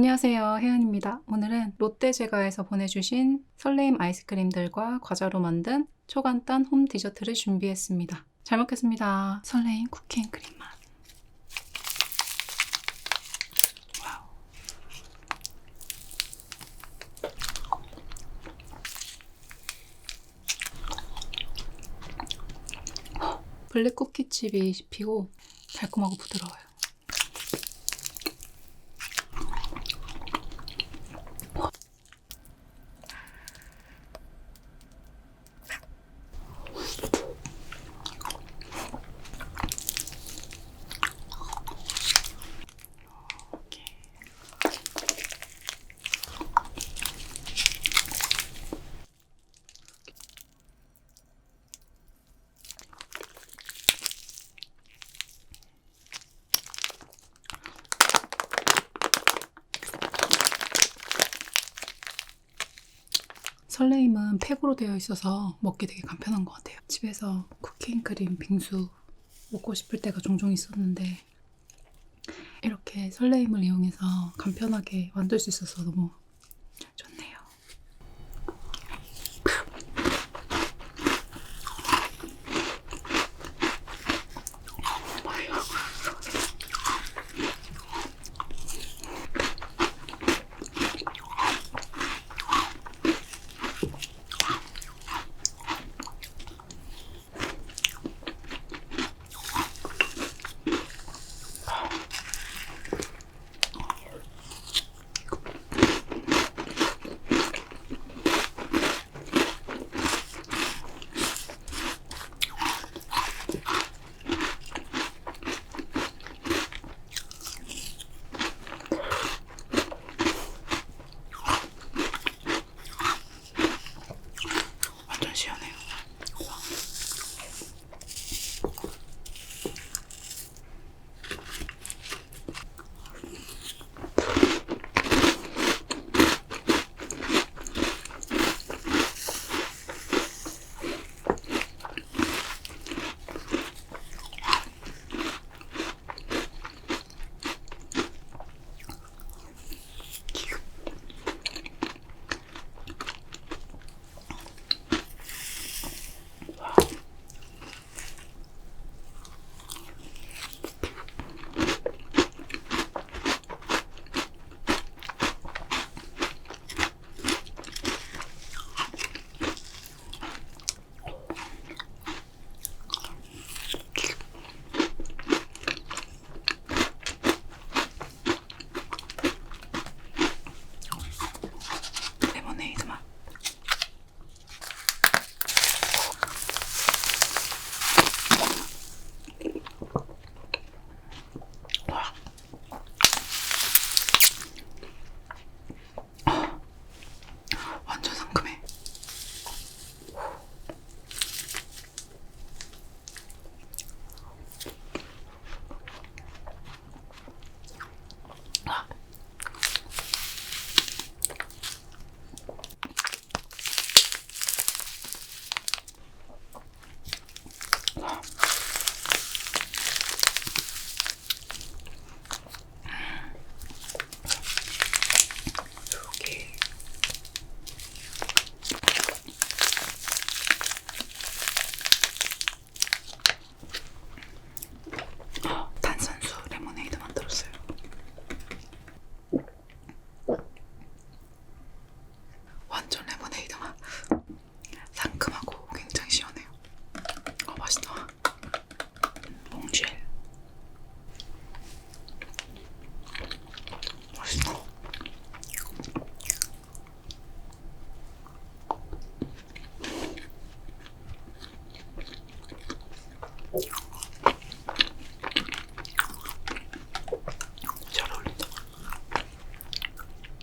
안녕하세요. 혜연입니다. 오늘은 롯데제과에서 보내주신 설레임 아이스크림들과 과자로 만든 초간단 홈 디저트를 준비했습니다. 잘 먹겠습니다. 설레임 쿠키앤크림 맛. 와우. 블랙 쿠키칩이 씹히고 달콤하고 부드러워요. 설레임은 팩으로 되어 있어서 먹기 되게 간편한 것 같아요. 집에서 쿠키앤크림 빙수 먹고 싶을 때가 종종 있었는데 이렇게 설레임을 이용해서 간편하게 만들 수 있어서 너무 좋네요. 완전 시원해요.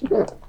Yeah.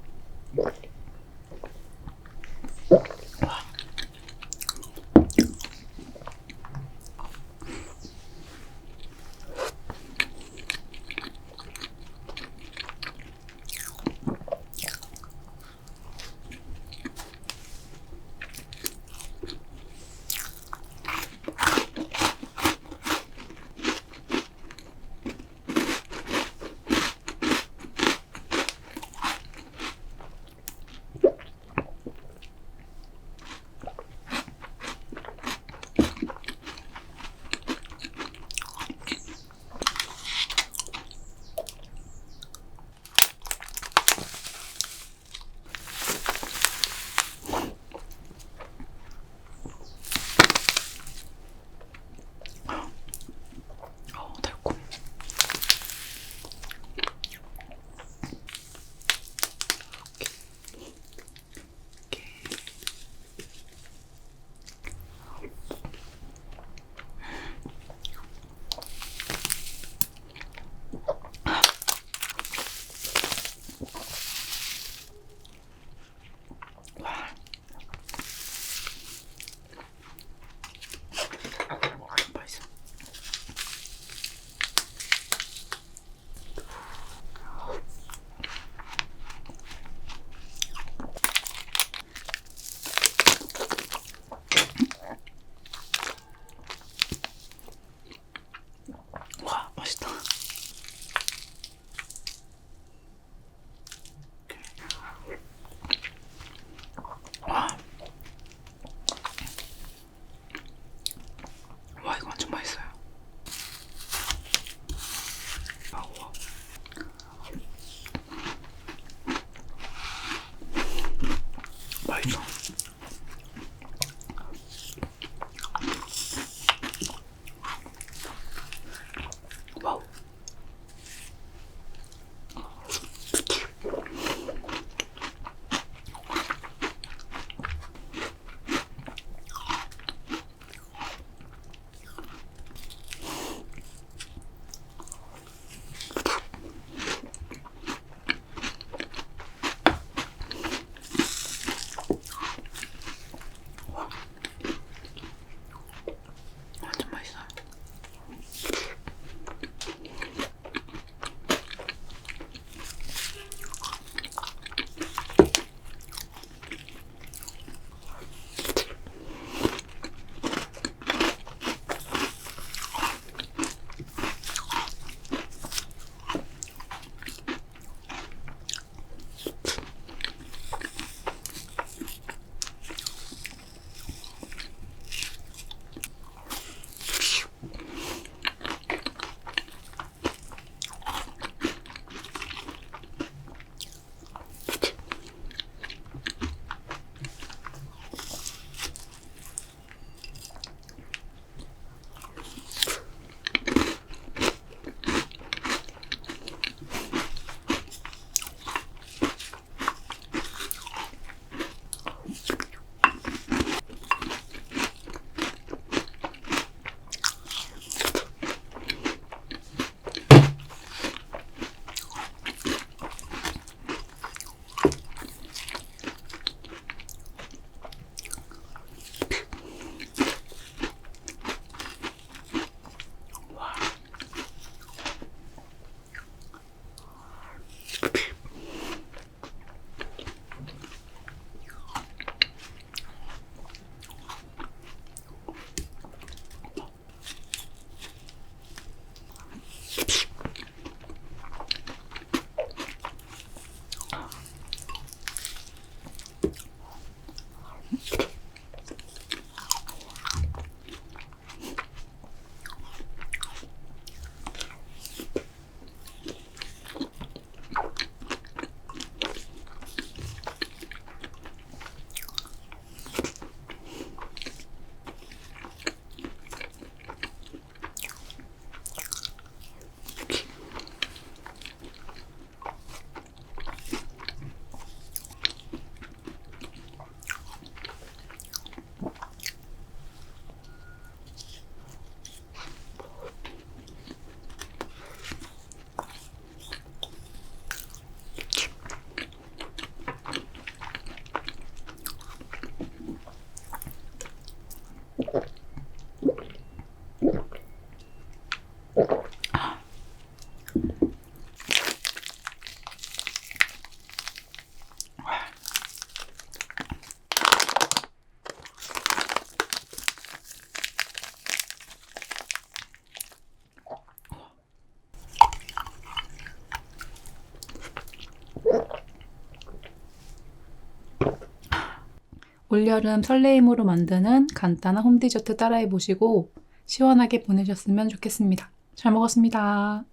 올여름 설레임으로 만드는 간단한 홈디저트 따라해 보시고 시원하게 보내셨으면 좋겠습니다. 잘 먹었습니다.